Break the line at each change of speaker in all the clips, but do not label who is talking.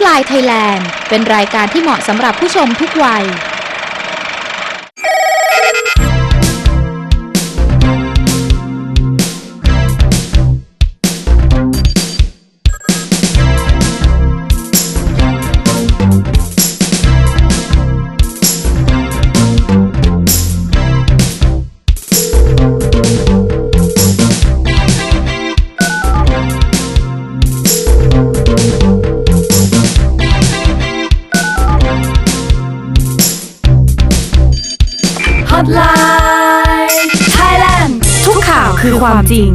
Hotline Thailand เป็นรายการที่เหมาะสำหรับผู้ชมทุกวัย
Hotline Thailand
ทุกข่าวคือความจริง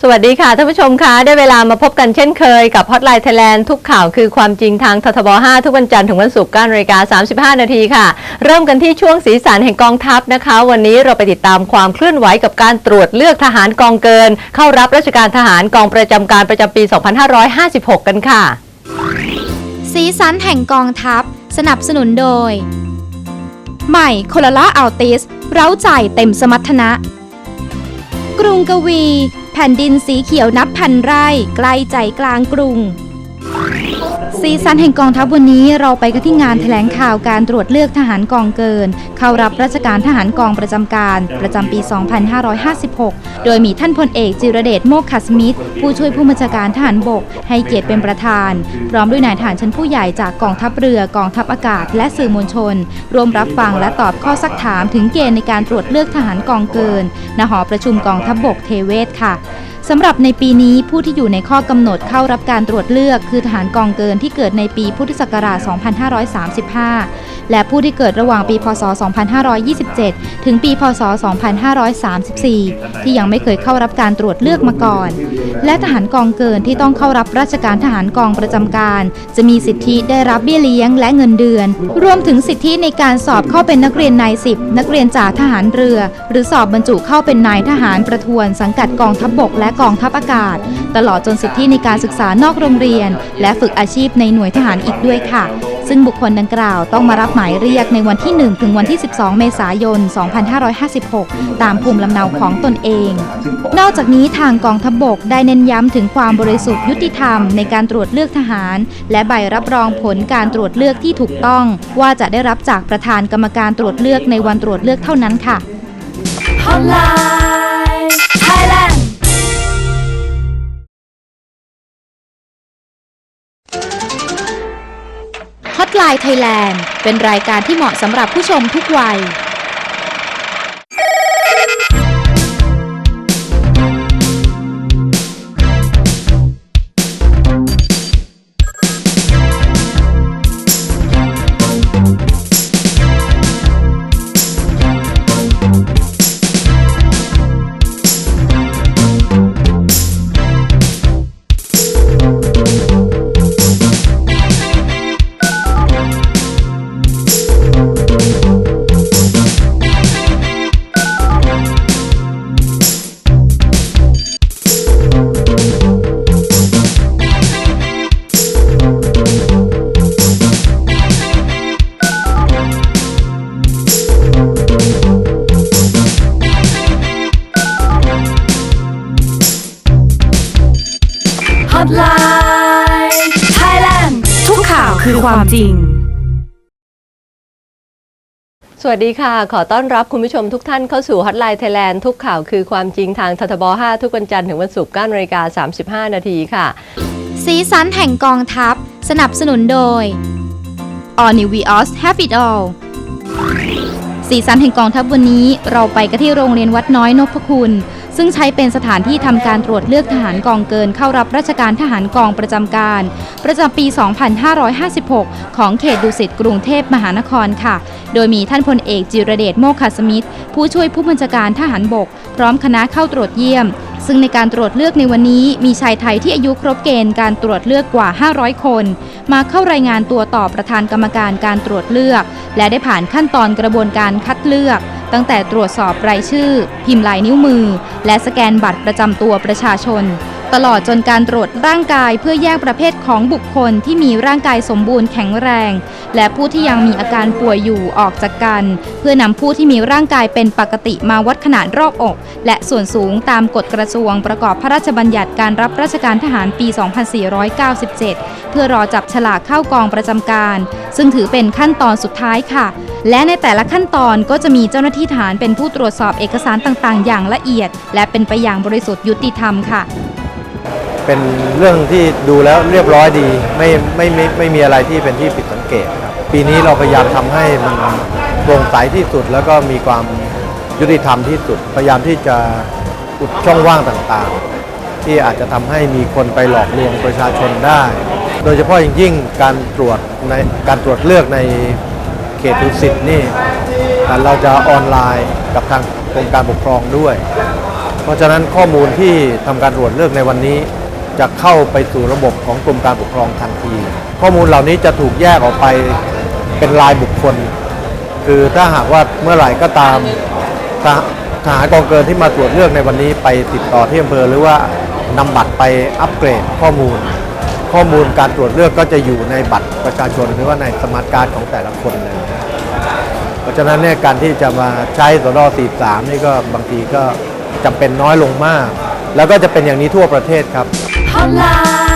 สวัสดีค่ะท่านผู้ชมคะได้เวลามาพบกันเช่นเคยกับ Hotline Thailand ทุกข่าวคือความจริงทางททบ 5 ทุกวันจันทร์ถึงวันศุกร์9นาฬิกา35 นาทีค่ะ เริ่มกันที่ช่วงสีสันแห่งกองทัพนะคะ วันนี้เราไปติดตามความเคลื่อนไหวกับการตรวจเลือกทหารกองเกิน เข้ารับราชการทหารกองประจำการประจำปี 2556 กันค่ะ
สีสันแห่งกองทัพ สนับสนุนโดย ใหม่โคลาล่าอัลติส เร้าใจเต็มสมรรถนะ กรุงกวี แผ่นดินสีเขียวนับพันไร่ใกล้ใจกลางกรุง สีสันแห่งกองทัพวันนี้เราไปกันที่งานแถลงข่าวการตรวจเลือกทหารกองเกิน เข้ารับราชการทหารกองประจำการ ประจำปี 2556 โดยมีท่านพลเอกจิรเดชโมกขสมิทธิ์ผู้ช่วยผู้บัญชาการทหารบก ให้เกียรติเป็นประธาน พร้อมด้วยนายทหารชั้นผู้ใหญ่จากกองทัพเรือกองทัพอากาศ และสื่อมวลชนร่วมรับฟังและตอบข้อซักถามถึงเกณฑ์ในการตรวจเลือกทหารกองเกินณหอประชุมกองทัพบกเทเวศค่ะสำหรับในปีนี้ผู้ที่อยู่ในข้อกำหนดเข้ารับการตรวจเลือก คือทหารกองเกินที่เกิดในปีพุทธศักราช 2535 และผู้ที่เกิดระหว่างปี พศ 2527 ถึงปี พศ 2534 ที่ยังไม่เคยเข้ารับการตรวจเลือกมาก่อน และทหารกองเกินที่ต้องเข้ารับราชการทหารกองประจำการ จะมีสิทธิได้รับเบี้ยเลี้ยงและเงินเดือน รวมถึงสิทธิในการสอบเข้าเป็นนักเรียนนายสิบนักเรียนจ่าทหารเรือ หรือสอบบรรจุเข้าเป็นนายทหารประทวนสังกัดกองทัพบบกและกองทัพอากาศ ตลอดจนสิทธิในการศึกษานอกโรงเรียน และฝึกอาชีพในหน่วยทหารอีกด้วยค่ะ ซึ่งบุคคลดังกล่าวต้องมารับหมายเรียกในวันที่ 1 ถึงวันที่ 12 เมษายน 2556 ตามภูมิลำเนาของตนเอง นอกจากนี้ทางกองทัพบบกได้เน้นย้ำถึงความบริสุทธิ์ยุติธรรมในการตรวจเลือกทหาร และใบรับรองผลการตรวจเลือกที่ถูกต้อง ว่าจะได้รับจากประธานกรรมการตรวจเลือกในวันตรวจเลือกเท่านั้นค่ะ
Hotline
Hotline Thailand เป็นรายการที่เหมาะสำหรับผู้ชมทุกวัย
Hotline Thailand
ทุกข่าวคือความจริง
สวัสดีค่ะ ขอต้อนรับคุณผู้ชมทุกท่านเข้าสู่ Hotline Thailand ทุกข่าวคือความจริงทางททบ 5 ทุกวันจันทร์ถึงวันศุกร์9นาฬิกา35 นาทีค่ะ
สีสันแห่งกองทัพ สนับสนุนโดย All New Vios Have It All สีสันแห่งกองทัพวันนี้เราไปกันที่โรงเรียนวัดน้อยนพคุณ ซึ่งใช้เป็นสถานที่ทำการตรวจเลือกทหารกองเกินเข้ารับราชการทหารกองประจำการ ประจำปี 2556 ของเขตดุสิตกรุงเทพมหานครค่ะ โดยมีท่านพลเอกจิรเดชโมกขสมิทธผู้ช่วยผู้บัญชาการทหารบก พร้อมคณะเข้าตรวจเยี่ยม ซึ่งในการตรวจเลือกในวันนี้ มีชายไทยที่อายุครบเกณฑ์การตรวจเลือกกว่า 500 คน มาเข้ารายงานตัวต่อประธานกรรมการการตรวจเลือก และได้ผ่านขั้นตอนกระบวนการคัดเลือก ตั้งแต่ตรวจสอบรายชื่อ พิมพ์ลายนิ้วมือ และสแกนบัตรประจำตัวประชาชน ตลอดจนการตรวจร่างกายเพื่อแยกประเภทของบุคคลที่มีร่างกายสมบูรณ์แข็งแรง และผู้ที่ยังมีอาการป่วยอยู่ออกจากกัน เพื่อนำผู้ที่มีร่างกายเป็นปกติมาวัดขนาดรอบอก และส่วนสูงตามกฎกระทรวงประกอบพระราชบัญญัติการรับราชการทหารปี 2497 เพื่อรอจับฉลากเข้ากองประจำการ ซึ่งถือเป็นขั้นตอนสุดท้ายค่ะ และในแต่ละขั้นตอนก็จะมีเจ้าหน้าที่ฐานเป็นผู้ตรวจสอบเอกสารต่างๆ อย่างละเอียด และเป็นไปอย่างบริสุทธิ์ยุติธรรมค่ะ
เป็นเรื่องที่ดูแล้วเรียบร้อยดีไม่ไม่ไม่ไม่มีอะไรที่เป็นที่ผิดสังเกตครับปีนี้เราพยายามทำให้มันโปร่งใสที่สุดแล้วก็มีความยุติธรรมที่สุด พยายามที่จะอุดช่องว่างต่างๆ ที่อาจจะทำให้มีคนไปหลอกลวงประชาชนได้ โดยเฉพาะอย่างยิ่งการตรวจในการตรวจเลือกใน เขตดุสิตนี่เราจะออนไลน์กับทางกรมการปกครองด้วย เพราะฉะนั้นข้อมูลที่ทำการตรวจเลือกในวันนี้ จะเข้าไปสู่ระบบของกรมการปกครองทันที ข้อมูลเหล่านี้จะถูกแยกออกไปเป็นรายบุคคล คือถ้าหากว่าเมื่อไหร่ก็ตามทหทหารกองเกินที่มาตรวจเลือกในวันนี้ไปติดต่อที่อำเภอหรือว่านำบัตรไปอัปเกรดข้อมูล ข้อมูลการตรวจเลือกก็จะอยู่ในบัตรประชาชนหรือว่าในสมาร์ทการ์ดของแต่ละคนเลยเพราะฉะนั้นเนี่ยการที่จะมาใช้สด43 นี่ก็บางทีก็จำเป็นน้อยลงมาก แล้วก็จะเป็นอย่างนี้ทั่วประเทศครับ
Online.